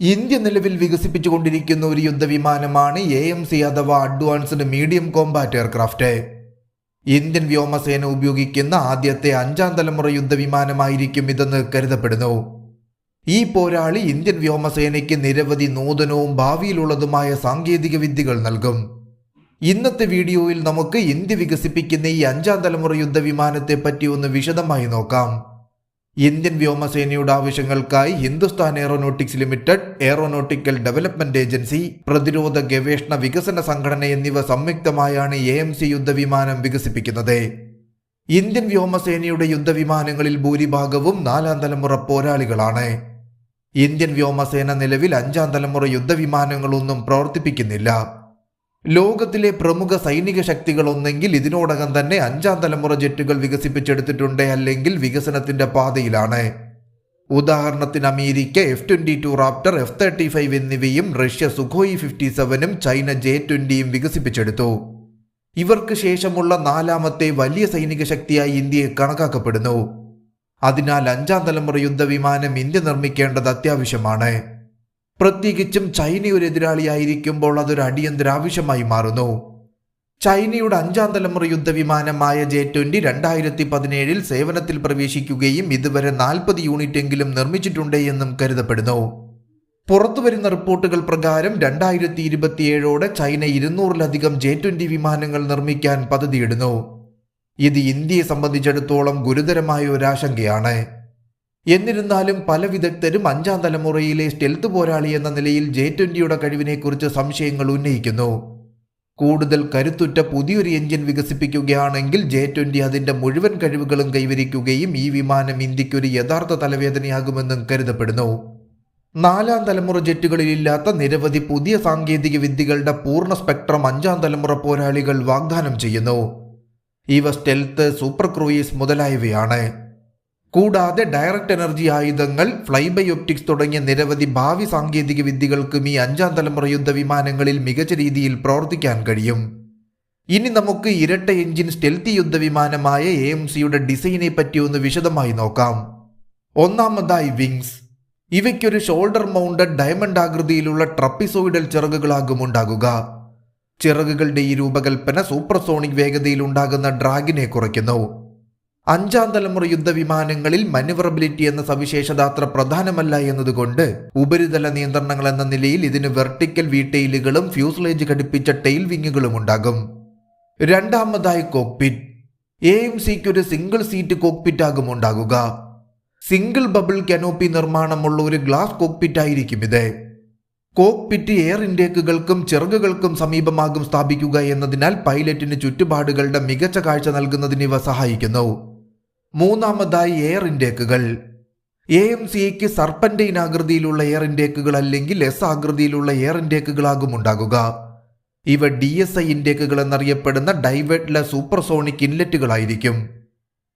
India നിലവിൽ വികസിപ്പിച്ചുകൊണ്ടിരിക്കുന്ന ഒരു യുദ്ധവിമാനമാണ് എ എം സി അഥവാ advanced medium combat aircraft. Indian വ്യോമസേന ഉപയോഗിക്കുന്ന ആദ്യത്തെ അഞ്ചാം തലമുറ യുദ്ധവിമാനമായിരിക്കും ഇതെന്ന് കരുതപ്പെടുന്നു. ഈ പോരാളി ഇന്ത്യൻ വ്യോമസേനയ്ക്ക് നിരവധി നൂതനവും ഭാവിയിലുള്ളതുമായ സാങ്കേതിക വിദ്യകൾ നൽകും. ഇന്നത്തെ വീഡിയോയിൽ നമുക്ക് ഇന്ത്യ വികസിപ്പിക്കുന്ന ഈ അഞ്ചാം തലമുറ യുദ്ധവിമാനത്തെ പറ്റി ഒന്ന് വിശദമായി നോക്കാം. ഇന്ത്യൻ വ്യോമസേനയുടെ ആവശ്യങ്ങൾക്കായി Hindustan aeronautics limited aeronautical development agency പ്രതിരോധ ഗവേഷണ വികസന സംഘടന എന്നിവ സംയുക്തമായാണ് എ എം സി യുദ്ധവിമാനം വികസിപ്പിക്കുന്നത്. ഇന്ത്യൻ വ്യോമസേനയുടെ യുദ്ധവിമാനങ്ങളിൽ ഭൂരിഭാഗവും നാലാം തലമുറ പോരാളികളാണ്. ഇന്ത്യൻ വ്യോമസേന നിലവിൽ അഞ്ചാം തലമുറ യുദ്ധവിമാനങ്ങളൊന്നും പ്രവർത്തിപ്പിക്കുന്നില്ല. ലോകത്തിലെ പ്രമുഖ സൈനിക ശക്തികൾ ഒന്നെങ്കിൽ ഇതിനോടകം തന്നെ അഞ്ചാം തലമുറ ജെറ്റുകൾ വികസിപ്പിച്ചെടുത്തിട്ടുണ്ട് അല്ലെങ്കിൽ വികസനത്തിന്റെ പാതയിലാണ്. ഉദാഹരണത്തിന് America F twenty two raptor F thirty five എന്നിവയും റഷ്യ സുഖോയി ഫിഫ്റ്റി സെവനും ചൈന ജെ ട്വന്റിയും വികസിപ്പിച്ചെടുത്തു. ഇവർക്ക് ശേഷമുള്ള നാലാമത്തെ വലിയ സൈനിക ശക്തിയായി ഇന്ത്യയെ കണക്കാക്കപ്പെടുന്നു. അതിനാൽ അഞ്ചാം തലമുറ യുദ്ധവിമാനം ഇന്ത്യ നിർമ്മിക്കേണ്ടത് അത്യാവശ്യമാണ്. പ്രത്യേകിച്ചും ചൈന ഒരു എതിരാളിയായിരിക്കുമ്പോൾ അതൊരു അടിയന്തര ആവശ്യമായി മാറുന്നു. ചൈനയുടെ അഞ്ചാം തലമുറ യുദ്ധവിമാനമായ ജെ ട്വന്റി രണ്ടായിരത്തി പതിനേഴിൽ സേവനത്തിൽ പ്രവേശിക്കുകയും ഇതുവരെ നാൽപ്പത് യൂണിറ്റ് എങ്കിലും നിർമ്മിച്ചിട്ടുണ്ട് എന്നും കരുതപ്പെടുന്നു. പുറത്തുവരുന്ന റിപ്പോർട്ടുകൾ പ്രകാരം രണ്ടായിരത്തി ഇരുപത്തിയേഴോടെ ചൈന ഇരുന്നൂറിലധികം ജെ ട്വന്റി വിമാനങ്ങൾ നിർമ്മിക്കാൻ പദ്ധതിയിടുന്നു. ഇത് ഇന്ത്യയെ സംബന്ധിച്ചിടത്തോളം ഗുരുതരമായ ഒരു ആശങ്കയാണ് എന്നിരുന്നാലും പല വിദഗ്ധരും അഞ്ചാം തലമുറയിലെ സ്റ്റെൽത്ത് പോരാളി എന്ന നിലയിൽ ജെ ട്വന്റിയുടെ കഴിവിനെക്കുറിച്ച് സംശയങ്ങൾ ഉന്നയിക്കുന്നു. കൂടുതൽ കരുത്തുറ്റ പുതിയൊരു എഞ്ചിൻ വികസിപ്പിക്കുകയാണെങ്കിൽ ജെ ട്വന്റി അതിന്റെ മുഴുവൻ കഴിവുകളും കൈവരിക്കുകയും ഈ വിമാനം ഇന്ത്യക്കൊരു യഥാർത്ഥ തലവേദനയാകുമെന്നും കരുതപ്പെടുന്നു. നാലാം തലമുറ ജെറ്റുകളിലില്ലാത്ത നിരവധി പുതിയ സാങ്കേതിക വിദ്യകളുടെ പൂർണ സ്പെക്ട്രം അഞ്ചാം തലമുറ പോരാളികൾ വാഗ്ദാനം ചെയ്യുന്നു. ഇവ സ്റ്റെൽത്ത് സൂപ്പർ ക്രൂയിസ് മുതലായവയാണ്. കൂടാതെ ഡയറക്റ്റ് എനർജി ആയുധങ്ങൾ ഫ്ലൈബൈ ഒപ്റ്റിക്സ് തുടങ്ങിയ നിരവധി ഭാവി സാങ്കേതിക വിദ്യകൾക്കും ഈ അഞ്ചാം തലമുറ യുദ്ധ വിമാനങ്ങളിൽ മികച്ച രീതിയിൽ പ്രവർത്തിക്കാൻ കഴിയും. ഇനി നമുക്ക് ഇരട്ട എഞ്ചിൻ സ്റ്റെൽത്തി യുദ്ധവിമാനമായ എ എം സിയുടെ ഡിസൈനെ പറ്റി ഒന്ന് വിശദമായി നോക്കാം. ഒന്നാമതായി വിങ്സ് ഇവയ്ക്കൊരു ഷോൾഡർ മൗണ്ടഡ് ഡയമണ്ട് ആകൃതിയിലുള്ള ട്രപ്പിസോയിഡൽ ചിറകുകളാകും ഉണ്ടാകുക. ചിറകുകളുടെ ഈ രൂപകൽപ്പന സൂപ്പർസോണിക് വേഗതയിൽ ഉണ്ടാകുന്ന ഡ്രാഗിനെ കുറയ്ക്കുന്നു. അഞ്ചാം തലമുറ യുദ്ധവിമാനങ്ങളിൽ മനുവറബിലിറ്റി എന്ന സവിശേഷത അത്ര പ്രധാനമല്ല എന്നതുകൊണ്ട് ഉപരിതല നിയന്ത്രണങ്ങൾ എന്ന നിലയിൽ ഇതിന് വെർട്ടിക്കൽ വീട്ടെയിലുകളും ഫ്യൂസ്ലേജ് ഘടിപ്പിച്ച ടെയിൽ വിങ്ങുകളും ഉണ്ടാകും. രണ്ടാമതായി കോക്പിറ്റ് എ എം സിക്ക് ഒരു സിംഗിൾ സീറ്റ് കോക്പിറ്റ് ആകും ഉണ്ടാകുക. സിംഗിൾ ബബിൾ കനോപ്പി നിർമ്മാണമുള്ള ഒരു ഗ്ലാസ് കോക്പിറ്റ് ആയിരിക്കും ഇത്. കോക്പിറ്റ് എയർ ഇൻടേക്കുകൾക്കും ചിറകുകൾക്കും സമീപമാകും സ്ഥാപിക്കുക എന്നതിനാൽ പൈലറ്റിന് ചുറ്റുപാടുകളുടെ മികച്ച കാഴ്ച നൽകുന്നതിന് ഇവ സഹായിക്കുന്നു. മൂന്നാമതായി എയർ ഇൻടേക്കുകൾ എ എം സിക്ക് സർപ്പന്റൈൻ ആകൃതിയിലുള്ള എയർ ഇൻടേക്കുകൾ അല്ലെങ്കിൽ എസ് ആകൃതിയിലുള്ള എയർ ഇൻടേക്കുകളാകും ഉണ്ടാകുക ഇവ ഡി എസ് ഐ ഇൻടേക്കുകൾ എന്നറിയപ്പെടുന്ന ഡൈവേർട്ട്ലെസ് സൂപ്പർസോണിക് ഇൻലെറ്റുകളായിരിക്കും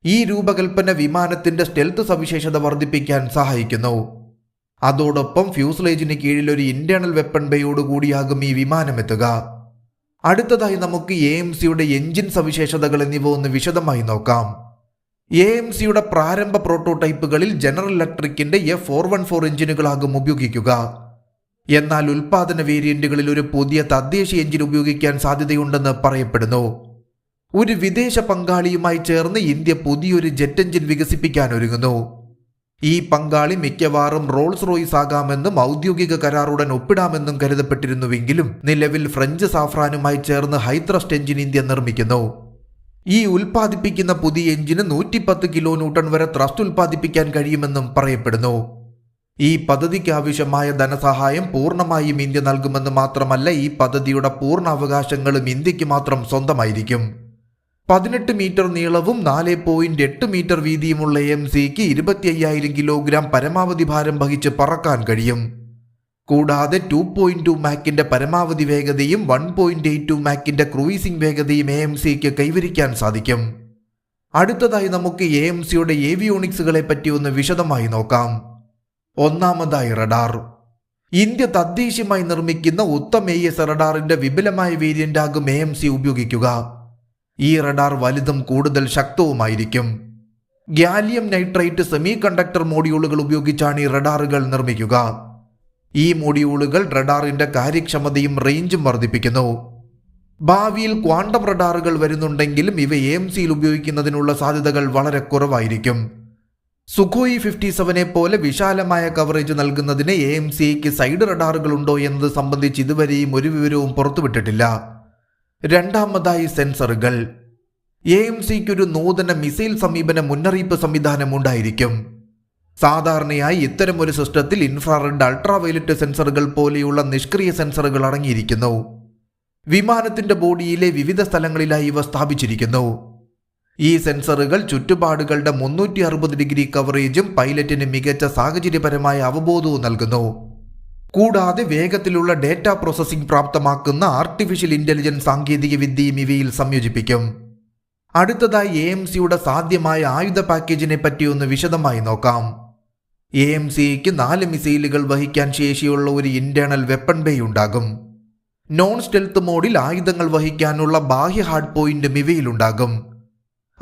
ഈ രൂപകൽപ്പന വിമാനത്തിന്റെ സ്റ്റെൽത്ത് സവിശേഷത വർദ്ധിപ്പിക്കാൻ സഹായിക്കുന്നു. അതോടൊപ്പം ഫ്യൂസ്ലേജിന് കീഴിൽ ഒരു ഇന്റേണൽ വെപ്പൺ ബേയോട് കൂടിയാകും ഈ വിമാനം എത്തുക അടുത്തതായി നമുക്ക് എ എം സിയുടെ എഞ്ചിൻ സവിശേഷതകൾ എന്നിവ ഒന്ന് വിശദമായി നോക്കാം. എ എം സിയുടെ പ്രാരംഭ പ്രോട്ടോടൈപ്പുകളിൽ ജനറൽ ഇലക്ട്രിക്കിന്റെ എ ഫോർ വൺ ഫോർ എഞ്ചിനുകളാകും ഉപയോഗിക്കുക. എന്നാൽ ഉൽപാദന വേരിയന്റുകളിൽ ഒരു പുതിയ തദ്ദേശീയ എഞ്ചിൻ ഉപയോഗിക്കാൻ സാധ്യതയുണ്ടെന്ന് പറയപ്പെടുന്നു. ഒരു വിദേശ പങ്കാളിയുമായി ചേർന്ന് ഇന്ത്യ പുതിയൊരു ജെറ്റ് എഞ്ചിൻ വികസിപ്പിക്കാൻ ഒരുങ്ങുന്നു. ഈ പങ്കാളി മിക്കവാറും റോൾസ് റോയ്സ് ആകാമെന്നും ഔദ്യോഗിക കരാറുടൻ ഒപ്പിടാമെന്നും കരുതപ്പെട്ടിരുന്നുവെങ്കിലും നിലവിൽ ഫ്രഞ്ച് സാഫ്രാനുമായി ചേർന്ന് ഹൈത്രസ്റ്റ് എഞ്ചിൻ ഇന്ത്യ നിർമ്മിക്കുന്നു. ഈ ഉൽപ്പാദിപ്പിക്കുന്ന പുതിയ എഞ്ചിന് നൂറ്റിപ്പത്ത് കിലോ ന്യൂട്ടൺ വരെ ത്രസ്റ്റ് ഉൽപ്പാദിപ്പിക്കാൻ കഴിയുമെന്നും പറയപ്പെടുന്നു. ഈ പദ്ധതിക്ക് ആവശ്യമായ ധനസഹായം പൂർണമായും ഇന്ത്യ നൽകുമെന്ന് മാത്രമല്ല ഈ പദ്ധതിയുടെ പൂർണ അവകാശങ്ങളും ഇന്ത്യയ്ക്ക് മാത്രം സ്വന്തമായിരിക്കും. പതിനെട്ട് മീറ്റർ നീളവും നാല് പോയിന്റ് എട്ട് മീറ്റർ വീതിയുമുള്ള എം സിക്ക് ഇരുപത്തി അയ്യായിരം കിലോഗ്രാം പരമാവധി ഭാരം വഹിച്ച് പറക്കാൻ കഴിയും. കൂടാതെ ടു പോയിന്റ് ടു മാക്കിന്റെ പരമാവധി വേഗതയും വൺ പോയിന്റ് എയ്റ്റ് ടു മാക്കിന്റെ ക്രൂയിസിംഗ് വേഗതയും എ എം സിക്ക് കൈവരിക്കാൻ സാധിക്കും. അടുത്തതായി നമുക്ക് എ എം സിയുടെ ഏവിയോണിക്സുകളെ പറ്റി ഒന്ന് വിശദമായി നോക്കാം. ഒന്നാമതായി റഡാർ ഇന്ത്യ തദ്ദേശീയമായി നിർമ്മിക്കുന്ന ഉത്തം എ എസ് റഡാറിന്റെ വിപുലമായ വേരിയന്റ് ആകും എ എം സി ഉപയോഗിക്കുക. ഈ റഡാർ വലുതും കൂടുതൽ ശക്തവുമായിരിക്കും. ഗാലിയം നൈട്രൈറ്റ് സെമി കണ്ടക്ടർ മോഡ്യൂളുകൾ ഉപയോഗിച്ചാണ് ഈ റഡാറുകൾ നിർമ്മിക്കുക. ഈ മൊഡ്യൂളുകൾ റഡാറിന്റെ കാര്യക്ഷമതയും റേഞ്ചും വർദ്ധിപ്പിക്കുന്നു. ഭാവിയിൽ ക്വാണ്ടം റഡാറുകൾ വരുന്നുണ്ടെങ്കിലും ഇവ എ സിയിൽ ഉപയോഗിക്കുന്നതിനുള്ള സാധ്യതകൾ വളരെ കുറവായിരിക്കും. സുഖോയി ഫിഫ്റ്റി സെവനെ പോലെ വിശാലമായ കവറേജ് നൽകുന്നതിന് എ എം സിക്ക് സൈഡ് റഡാറുകൾ ഉണ്ടോ എന്നത് സംബന്ധിച്ച് ഇതുവരെയും ഒരു വിവരവും പുറത്തുവിട്ടിട്ടില്ല. രണ്ടാമതായി സെൻസറുകൾ. എ എം സിക്ക് ഒരു നൂതന മിസൈൽ സമീപന മുന്നറിയിപ്പ് സംവിധാനം ഉണ്ടായിരിക്കും. സാധാരണയായി ഇത്തരം ഒരു സിസ്റ്റത്തിൽ ഇൻഫ്രാറെഡ് അൾട്രാവയലറ്റ് സെൻസറുകൾ പോലെയുള്ള നിഷ്ക്രിയ സെൻസറുകൾ അടങ്ങിയിരിക്കുന്നു. വിമാനത്തിന്റെ ബോഡിയിലെ വിവിധ സ്ഥലങ്ങളിലായി ഇവ സ്ഥാപിച്ചിരിക്കുന്നു. ഈ സെൻസറുകൾ ചുറ്റുപാടുകളുടെ മുന്നൂറ്റി അറുപത് ഡിഗ്രി കവറേജും പൈലറ്റിന് മികച്ച സാഹചര്യപരമായ അവബോധവും നൽകുന്നു. കൂടാതെ വേഗത്തിലുള്ള ഡേറ്റ പ്രോസസ്സിംഗ് പ്രാപ്തമാക്കുന്ന ആർട്ടിഫിഷ്യൽ ഇന്റലിജൻസ് സാങ്കേതിക വിദ്യയും ഇവയിൽ സംയോജിപ്പിക്കും. അടുത്തതായി എ എം സിയുടെ സാധ്യമായ ആയുധ പാക്കേജിനെ പറ്റി ഒന്ന് വിശദമായി നോക്കാം. എ എം സിക്ക് നാല് മിസൈലുകൾ വഹിക്കാൻ ശേഷിയുള്ള ഒരു ഇന്റേണൽ വെപ്പൺ ബേ ഉണ്ടാകും. നോൺ സ്റ്റെൽത്ത് മോഡിൽ ആയുധങ്ങൾ വഹിക്കാനുള്ള ബാഹ്യ ഹാർഡ് പോയിന്റും ഇവയിലുണ്ടാകും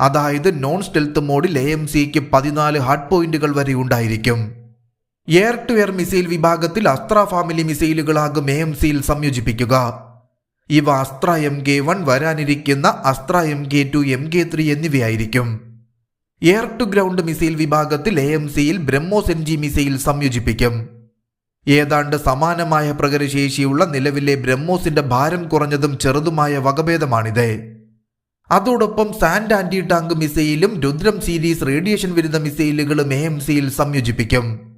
അതായത് നോൺ സ്റ്റെൽത്ത് മോഡിൽ എ എം സിക്ക് പതിനാല് ഹാർഡ് പോയിന്റുകൾ വരെ ഉണ്ടായിരിക്കും. എയർ ടു എയർ മിസൈൽ വിഭാഗത്തിൽ അസ്ത്ര ഫാമിലി മിസൈലുകളാകും എ എം സിയിൽ സംയോജിപ്പിക്കുക. ഇവ അസ്ത്ര എം കെ വൺ വരാനിരിക്കുന്ന Astra M K two M K three എന്നിവയായിരിക്കും. Air to ground missile വിഭാഗത്തിൽ എ എം സിയിൽ ബ്രഹ്മോസ് എൻ ജി മിസൈൽ സംയോജിപ്പിക്കും. ഏതാണ്ട് സമാനമായ പ്രകരശേഷിയുള്ള നിലവിലെ ബ്രഹ്മോസിന്റെ ഭാരം കുറഞ്ഞതും ചെറുതുമായ വകഭേദമാണിത്. അതോടൊപ്പം സാൻഡ് ആന്റി ടാങ്ക് മിസൈലും രുദ്രം സീരീസ് റേഡിയേഷൻ വിരുദ്ധ മിസൈലുകളും എ എം സിയിൽ സംയോജിപ്പിക്കും.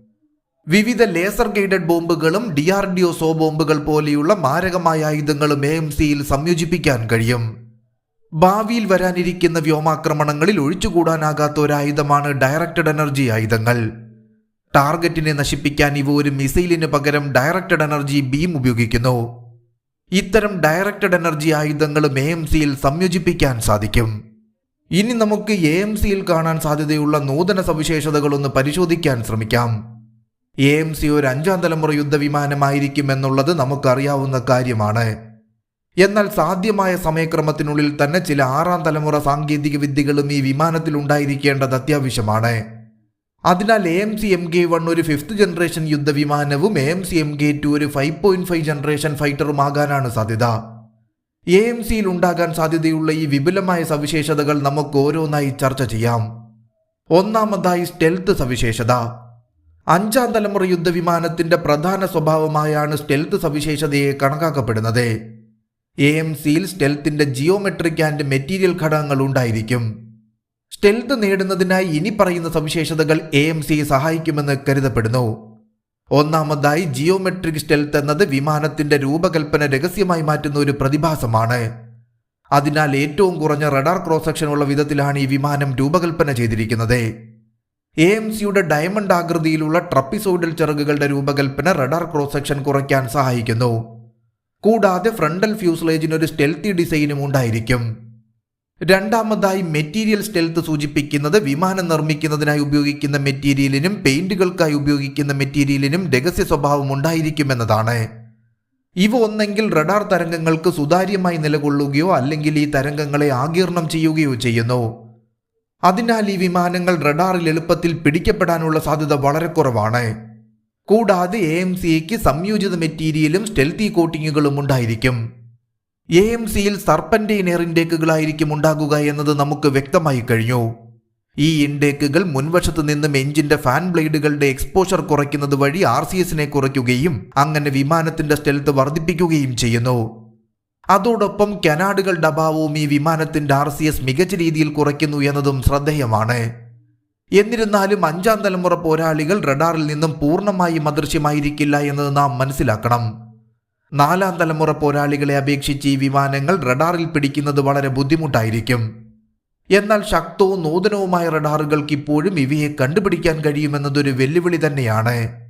വിവിധ ലേസർ ഗൈഡഡ് ബോംബുകളും ഡിആർഡിഒ സോ ബോംബുകൾ പോലെയുള്ള മാരകമായ ആയുധങ്ങളും എ എം സിയിൽ സംയോജിപ്പിക്കാൻ കഴിയും. ഭാവിയിൽ വരാനിരിക്കുന്ന വ്യോമാക്രമണങ്ങളിൽ ഒഴിച്ചുകൂടാനാകാത്ത ഒരു ആയുധമാണ് ഡയറക്റ്റഡ് എനർജി ആയുധങ്ങൾ. ടാർഗറ്റിനെ നശിപ്പിക്കാൻ ഇവ ഒരു മിസൈലിന് പകരം ഡയറക്റ്റഡ് എനർജി ബീം ഉപയോഗിക്കുന്നു. ഇത്തരം ഡയറക്റ്റഡ് എനർജി ആയുധങ്ങളും എ എം സിയിൽ സംയോജിപ്പിക്കാൻ സാധിക്കും. ഇനി നമുക്ക് എ എം സിയിൽ കാണാൻ സാധ്യതയുള്ള നൂതന സവിശേഷതകളൊന്ന് പരിശോധിക്കാൻ ശ്രമിക്കാം. എ എം സി ഒരു അഞ്ചാം തലമുറ യുദ്ധവിമാനമായിരിക്കും എന്നുള്ളത് നമുക്കറിയാവുന്ന കാര്യമാണ്. എന്നാൽ സാധ്യമായ സമയക്രമത്തിനുള്ളിൽ തന്നെ ചില ആറാം തലമുറ സാങ്കേതിക വിദ്യകളും ഈ വിമാനത്തിൽ ഉണ്ടായിരിക്കേണ്ടത് അത്യാവശ്യമാണ്. അതിനാൽ A M C M K one ഒരു fifth generation യുദ്ധവിമാനവും A M C M K two ഒരു ഫൈവ് പോയിന്റ് ഫൈവ് ജനറേഷൻ ഫൈറ്ററും ആകാനാണ് സാധ്യത എ എം സിയിൽ ഉണ്ടാകാൻ സാധ്യതയുള്ള ഈ വിപുലമായ സവിശേഷതകൾ നമുക്ക് ഓരോന്നായി ചർച്ച ചെയ്യാം. ഒന്നാമതായി സ്റ്റെൽത്ത് സവിശേഷത. അഞ്ചാം തലമുറ യുദ്ധവിമാനത്തിന്റെ പ്രധാന സ്വഭാവമായാണ് സ്റ്റെൽത്ത് സവിശേഷതയെ കണക്കാക്കപ്പെടുന്നത്. എ എം സിയിൽ സ്റ്റെൽത്തിന്റെ ജിയോമെട്രിക് ആൻഡ് മെറ്റീരിയൽ ഘടകങ്ങൾ ഉണ്ടായിരിക്കും. സ്റ്റെൽത്ത് നേടുന്നതിനായി ഇനി പറയുന്ന സവിശേഷതകൾ എ എം സിയെ സഹായിക്കുമെന്ന് കരുതപ്പെടുന്നു. ഒന്നാമതായി ജിയോമെട്രിക് സ്റ്റെൽത്ത് എന്നത് വിമാനത്തിന്റെ രൂപകൽപ്പന രഹസ്യമായി മാറ്റുന്ന ഒരു പ്രതിഭാസമാണ്. അതിനാൽ ഏറ്റവും കുറഞ്ഞ റഡാർ ക്രോസ് സെക്ഷൻ ഉള്ള വിധത്തിലാണ് ഈ വിമാനം രൂപകൽപ്പന ചെയ്തിരിക്കുന്നത്. എ എം സിയുടെ ഡയമണ്ട് ആകൃതിയിലുള്ള ട്രപ്പിസോയിഡൽ ചിറകുകളുടെ രൂപകൽപ്പന റഡാർ ക്രോസ് സെക്ഷൻ കുറയ്ക്കാൻ സഹായിക്കുന്നു. കൂടാതെ ഫ്രണ്ടൽ ഫ്യൂസ്ലേജിന് ഒരു സ്റ്റെൽത്തി ഡിസൈനും ഉണ്ടായിരിക്കും. രണ്ടാമതായി മെറ്റീരിയൽ സ്റ്റെൽത്ത് സൂചിപ്പിക്കുന്നത് വിമാനം നിർമ്മിക്കുന്നതിനായി ഉപയോഗിക്കുന്ന മെറ്റീരിയലിനും പെയിന്റുകൾക്കായി ഉപയോഗിക്കുന്ന മെറ്റീരിയലിനും രഹസ്യ സ്വഭാവം ഉണ്ടായിരിക്കുമെന്നതാണ് ഇവ ഒന്നെങ്കിൽ റഡാർ തരംഗങ്ങൾക്ക് സുതാര്യമായി നിലകൊള്ളുകയോ അല്ലെങ്കിൽ ഈ തരംഗങ്ങളെ ആകീർണം ചെയ്യുകയോ ചെയ്യുന്നു. അതിനാൽ ഈ വിമാനങ്ങൾ റഡാറിൽ എളുപ്പത്തിൽ പിടിക്കപ്പെടാനുള്ള സാധ്യത വളരെ കുറവാണ്. കൂടാതെ എ എം സിക്ക് സംയോജിത മെറ്റീരിയലും സ്റ്റെൽത്തി കോട്ടിങ്ങുകളും ഉണ്ടായിരിക്കും. എ എം സിയിൽ സർപ്പന്റെ എയർ ഇൻഡേക്കുകളായിരിക്കും ഉണ്ടാകുക എന്നത് നമുക്ക് വ്യക്തമായി കഴിഞ്ഞു. ഈ ഇൻഡേക്കുകൾ മുൻവശത്ത് നിന്നും എഞ്ചിന്റെ ഫാൻ ബ്ലേഡുകളുടെ എക്സ്പോഷർ കുറയ്ക്കുന്നത് വഴി ആർ സി എസിനെ കുറയ്ക്കുകയും അങ്ങനെ വിമാനത്തിന്റെ സ്റ്റെൽത്ത് വർദ്ധിപ്പിക്കുകയും ചെയ്യുന്നു. അതോടൊപ്പം കനാഡുകളുടെ അഭാവവും ഈ വിമാനത്തിന്റെ ആർ സി എസ് മികച്ച രീതിയിൽ കുറയ്ക്കുന്നു എന്നതും ശ്രദ്ധേയമാണ്. എന്നിരുന്നാലും അഞ്ചാം തലമുറ പോരാളികൾ റഡാറിൽ നിന്നും പൂർണമായും അദൃശ്യമായിരിക്കില്ല എന്നത് നാം മനസ്സിലാക്കണം. നാലാം തലമുറ പോരാളികളെ അപേക്ഷിച്ച് ഈ വിമാനങ്ങൾ റഡാറിൽ പിടിക്കുന്നത് വളരെ ബുദ്ധിമുട്ടായിരിക്കും. എന്നാൽ ശക്തവും നൂതനവുമായ റഡാറുകൾക്ക് ഇപ്പോഴും ഇവയെ കണ്ടുപിടിക്കാൻ കഴിയുമെന്നതൊരു വെല്ലുവിളി തന്നെയാണ്.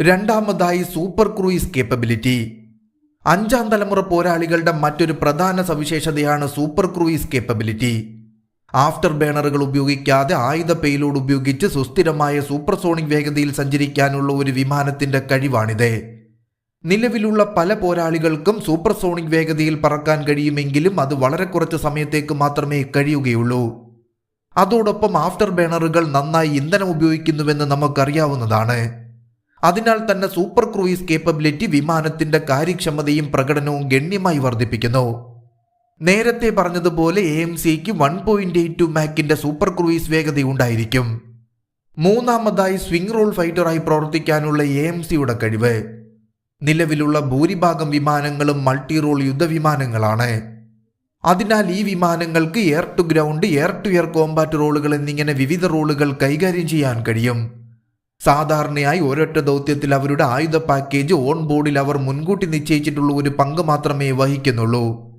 രണ്ടാമതായി സൂപ്പർ ക്രൂയിസ് കേപ്പബിലിറ്റി അഞ്ചാം തലമുറ പോരാളികളുടെ മറ്റൊരു പ്രധാന സവിശേഷതയാണ് സൂപ്പർ ക്രൂയിസ് കേപ്പബിലിറ്റി ആഫ്റ്റർ ബേണറുകൾ ഉപയോഗിക്കാതെ ആയുധ പെയിലോഡ് ഉപയോഗിച്ച് സുസ്ഥിരമായ സൂപ്പർസോണിക് വേഗതയിൽ സഞ്ചരിക്കാനുള്ള ഒരു വിമാനത്തിന്റെ കഴിവാണിത്. നിലവിലുള്ള പല പോരാളികൾക്കും സൂപ്പർസോണിക് വേഗതയിൽ പറക്കാൻ കഴിയുമെങ്കിലും അത് വളരെ കുറച്ച് സമയത്തേക്ക് മാത്രമേ കഴിയുകയുള്ളൂ. അതോടൊപ്പം ആഫ്റ്റർ ബേണറുകൾ നന്നായി ഇന്ധനം ഉപയോഗിക്കുന്നുവെന്ന് നമുക്കറിയാവുന്നതാണ്. അതിനാൽ തന്നെ സൂപ്പർ ക്രൂയിസ് കേപ്പബിലിറ്റി വിമാനത്തിന്റെ കാര്യക്ഷമതയും പ്രകടനവും ഗണ്യമായി വർദ്ധിപ്പിക്കുന്നു. നേരത്തെ പറഞ്ഞതുപോലെ എ എം സിക്ക് വൺ പോയിന്റ് എയ്റ്റ് ടു മാക്കിന്റെ സൂപ്പർ ക്രൂയിസ് വേഗതയുണ്ടായിരിക്കും. മൂന്നാമതായി സ്വിംഗ് റോൾ ഫൈറ്ററായി പ്രവർത്തിക്കാനുള്ള എ എം സിയുടെ കഴിവ്. നിലവിലുള്ള ഭൂരിഭാഗം വിമാനങ്ങളും മൾട്ടി റോൾ യുദ്ധവിമാനങ്ങളാണ്. അതിനാൽ ഈ വിമാനങ്ങൾക്ക് air to ground air to air combat റോളുകൾ എന്നിങ്ങനെ വിവിധ റോളുകൾ കൈകാര്യം ചെയ്യാൻ കഴിയും. സാധാരണയായി ഒരൊറ്റ ദൗത്യത്തിൽ അവരുടെ ആയുധ പാക്കേജ് ഓൺ ബോർഡിൽ അവർ മുൻകൂട്ടി നിശ്ചയിച്ചിട്ടുള്ള ഒരു പങ്ക് മാത്രമേ വഹിക്കുന്നുള്ളൂ.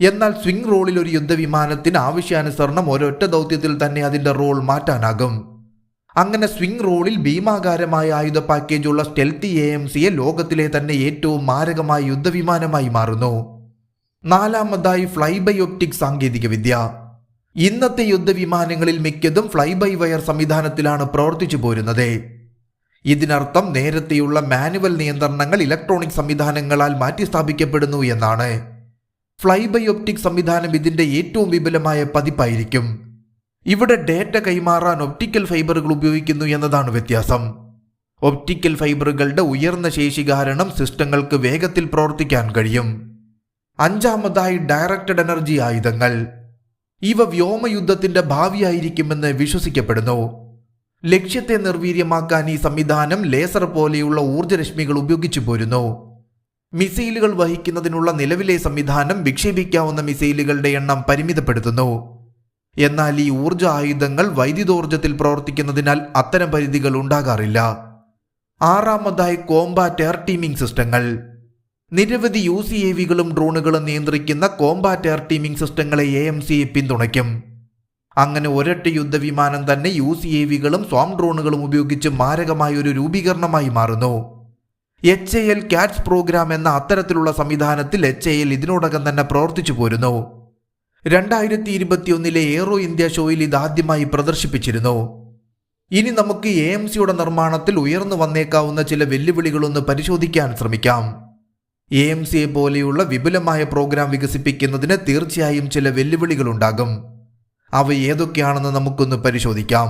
എന്നാൽ സ്വിംഗ് റോളിൽ ഒരു യുദ്ധവിമാനത്തിന് ആവശ്യാനുസരണം ഒരൊറ്റ ദൗത്യത്തിൽ തന്നെ അതിന്റെ റോൾ മാറ്റാനാകും. അങ്ങനെ സ്വിംഗ് റോളിൽ ഭീമാകാരമായ ആയുധ പാക്കേജുള്ള സ്റ്റെൽത്തി എ എം സിയെ ലോകത്തിലെ തന്നെ ഏറ്റവും മാരകമായ യുദ്ധവിമാനമായി മാറുന്നു. നാലാമതായി ഫ്ലൈ ബൈ ഒപ്റ്റിക് സാങ്കേതികവിദ്യ. ഇന്നത്തെ യുദ്ധവിമാനങ്ങളിൽ മിക്കതും ഫ്ലൈ ബൈ വയർ സംവിധാനത്തിലാണ് പ്രവർത്തിച്ചു പോരുന്നത്. ഇതിനർത്ഥം നേരത്തെയുള്ള മാനുവൽ നിയന്ത്രണങ്ങൾ ഇലക്ട്രോണിക് സംവിധാനങ്ങളാൽ മാറ്റിസ്ഥാപിക്കപ്പെടുന്നു എന്നാണ്. ഫ്ലൈ ബൈ ഒപ്റ്റിക് സംവിധാനം ഇതിന്റെ ഏറ്റവും വിപുലമായ പതിപ്പായിരിക്കും. ഇവിടെ ഡേറ്റ കൈമാറാൻ ഒപ്റ്റിക്കൽ ഫൈബറുകൾ ഉപയോഗിക്കുന്നു എന്നതാണ് വ്യത്യാസം. ഒപ്റ്റിക്കൽ ഫൈബറുകളുടെ ഉയർന്ന ശേഷി കാരണം സിസ്റ്റങ്ങൾക്ക് വേഗത്തിൽ പ്രവർത്തിക്കാൻ കഴിയും. അഞ്ചാമതായി ഡയറക്റ്റഡ് എനർജി ആയുധങ്ങൾ. ഇവ വ്യോമയുദ്ധത്തിന്റെ ഭാവിയായിരിക്കുമെന്ന് വിശ്വസിക്കപ്പെടുന്നു. ലക്ഷ്യത്തെ നിർവീര്യമാക്കാൻ ഈ സംവിധാനം ലേസർ പോലെയുള്ള ഊർജരശ്മികൾ ഉപയോഗിച്ചു പോരുന്നു. മിസൈലുകൾ വഹിക്കുന്നതിനുള്ള നിലവിലെ സംവിധാനം വിക്ഷേപിക്കാവുന്ന മിസൈലുകളുടെ എണ്ണം പരിമിതപ്പെടുത്തുന്നു. എന്നാൽ ഈ ഊർജ ആയുധങ്ങൾ വൈദ്യുതോർജത്തിൽ പ്രവർത്തിക്കുന്നതിനാൽ അത്തരം പരിധികൾ ഉണ്ടാകാറില്ല. ആറാമതായി കോംബാറ്റ് എയർ ടീമിംഗ് സിസ്റ്റങ്ങൾ. നിരവധി യു സി എ വികളും ഡ്രോണുകളും നിയന്ത്രിക്കുന്ന കോംബാറ്റ് എയർ ടീമിംഗ് സിസ്റ്റങ്ങളെ എ എം സി പിന്തുണയ്ക്കും. അങ്ങനെ ഒരൊറ്റ യുദ്ധവിമാനം തന്നെ യു സി എ വികളും സ്വാം ഡ്രോണുകളും ഉപയോഗിച്ച് മാരകമായ ഒരു രൂപീകരണമായി മാറുന്നു. എച്ച് എൽ ക്യാറ്റ്സ് പ്രോഗ്രാം എന്ന അത്തരത്തിലുള്ള സംവിധാനത്തിൽ എച്ച് എൽ ഇതിനോടകം തന്നെ പ്രവർത്തിച്ചു പോരുന്നു. രണ്ടായിരത്തി ഇരുപത്തിയൊന്നിലെ എയ്റോ ഇന്ത്യ ഷോയിൽ ഇത് ആദ്യമായി പ്രദർശിപ്പിച്ചിരുന്നു. ഇനി നമുക്ക് എ എം സിയുടെ നിർമ്മാണത്തിൽ ഉയർന്നു വന്നേക്കാവുന്ന ചില വെല്ലുവിളികളൊന്ന് പരിശോധിക്കാൻ ശ്രമിക്കാം. എ എം സിയെ പോലെയുള്ള വിപുലമായ പ്രോഗ്രാം വികസിപ്പിക്കുന്നതിന് തീർച്ചയായും ചില വെല്ലുവിളികളുണ്ടാകും. അവ ഏതൊക്കെയാണെന്ന് നമുക്കൊന്ന് പരിശോധിക്കാം.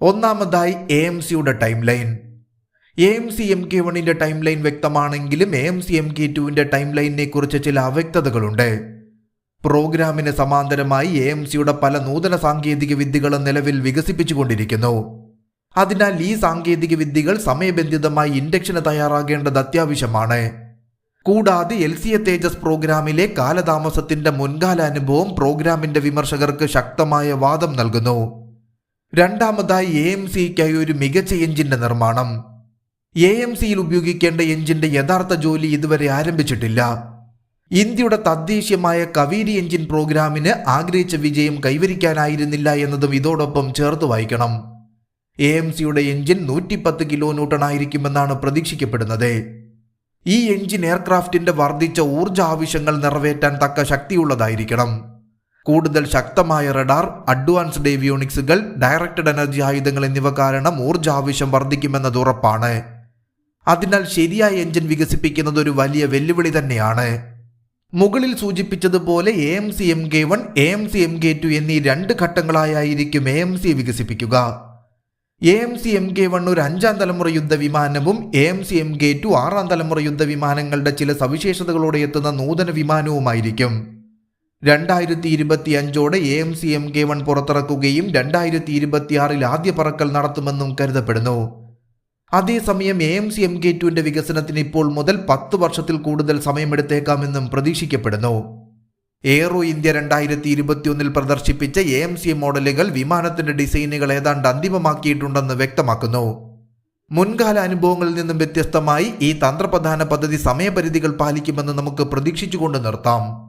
ഒന്നാമതായി എ എം സിയുടെ timeline A M C M K വണ്ണിന്റെ timeline വ്യക്തമാണെങ്കിലും A M C M K ടുവിന്റെ ടൈം ലൈനിനെ കുറിച്ച് ചില അവ്യക്തതകളുണ്ട്. പ്രോഗ്രാമിന് സമാന്തരമായി എ എം സിയുടെ പല നൂതന സാങ്കേതിക വിദ്യകളും നിലവിൽ വികസിപ്പിച്ചുകൊണ്ടിരിക്കുന്നു. അതിനാൽ ഈ സാങ്കേതിക വിദ്യകൾ സമയബന്ധിതമായി ഇൻഡക്ഷന് തയ്യാറാകേണ്ടത് അത്യാവശ്യമാണ്. കൂടാതെ എൽ സി എ തേജസ് പ്രോഗ്രാമിലെ കാലതാമസത്തിന്റെ മുൻകാല അനുഭവം പ്രോഗ്രാമിന്റെ വിമർശകർക്ക് ശക്തമായ വാദം നൽകുന്നു. രണ്ടാമതായി എ എം സിക്കായി ഒരു മികച്ച എഞ്ചിന്റെ നിർമ്മാണം. എ എം സിയിൽ ഉപയോഗിക്കേണ്ട എഞ്ചിന്റെ യഥാർത്ഥ ജോലി ഇതുവരെ ആരംഭിച്ചിട്ടില്ല. ഇന്ത്യയുടെ തദ്ദേശീയമായ കവേരി എഞ്ചിൻ പ്രോഗ്രാമിന് ആഗ്രഹിച്ച വിജയം കൈവരിക്കാനായിരുന്നില്ല എന്നതും ഇതോടൊപ്പം ചേർത്ത് വായിക്കണം. എ എം സിയുടെ എഞ്ചിൻ നൂറ്റിപ്പത്ത് കിലോ ന്യൂട്ടൺ ആയിരിക്കുമെന്നാണ് പ്രതീക്ഷിക്കപ്പെടുന്നത്. ഈ എഞ്ചിൻ എയർക്രാഫ്റ്റിന്റെ വർദ്ധിച്ച ഊർജ ആവശ്യങ്ങൾ നിറവേറ്റാൻ തക്ക ശക്തിയുള്ളതായിരിക്കണം. കൂടുതൽ ശക്തമായ റഡാർ അഡ്വാൻസ്ഡ് ഏവിയോണിക്സുകൾ ഡയറക്റ്റഡ് എനർജി ആയുധങ്ങൾ എന്നിവ കാരണം ഊർജ ആവശ്യം വർദ്ധിക്കുമെന്നത് ഉറപ്പാണ്. അതിനാൽ ശരിയായ എഞ്ചിൻ വികസിപ്പിക്കുന്നത് ഒരു വലിയ വെല്ലുവിളി തന്നെയാണ്. മുകളിൽ സൂചിപ്പിച്ചതുപോലെ A M C M K one A M C M K two എന്നീ രണ്ട് ഘട്ടങ്ങളായിരിക്കും എ എം സി വികസിപ്പിക്കുക. A M C M K one ഒരു അഞ്ചാം തലമുറ യുദ്ധവിമാനവും A M C M K two ആറാം തലമുറ യുദ്ധവിമാനങ്ങളുടെ ചില സവിശേഷതകളോടെ എത്തുന്ന നൂതന വിമാനവുമായിരിക്കും. രണ്ടായിരത്തി ഇരുപത്തി അഞ്ചോടെ A M C M K one പുറത്തിറക്കുകയും രണ്ടായിരത്തി ഇരുപത്തിയാറിൽ ആദ്യ പറക്കൽ നടത്തുമെന്നും കരുതപ്പെടുന്നു. അതേസമയം A M C M K ടുവിന്റെ വികസനത്തിന് ഇപ്പോൾ മുതൽ പത്ത് വർഷത്തിൽ കൂടുതൽ സമയമെടുത്തേക്കാമെന്നും പ്രതീക്ഷിക്കപ്പെടുന്നു. എയറോ ഇന്ത്യ രണ്ടായിരത്തി ഇരുപത്തിയൊന്നിൽ പ്രദർശിപ്പിച്ച എ എം സി മോഡലുകൾ വിമാനത്തിന്റെ ഡിസൈനുകൾ ഏതാണ്ട് അന്തിമമാക്കിയിട്ടുണ്ടെന്ന് വ്യക്തമാക്കുന്നു. മുൻകാല അനുഭവങ്ങളിൽ നിന്നും വ്യത്യസ്തമായി ഈ തന്ത്രപ്രധാന പദ്ധതി സമയപരിധികൾ പാലിക്കുമെന്ന് നമുക്ക് പ്രതീക്ഷിച്ചുകൊണ്ട് നിർത്താം.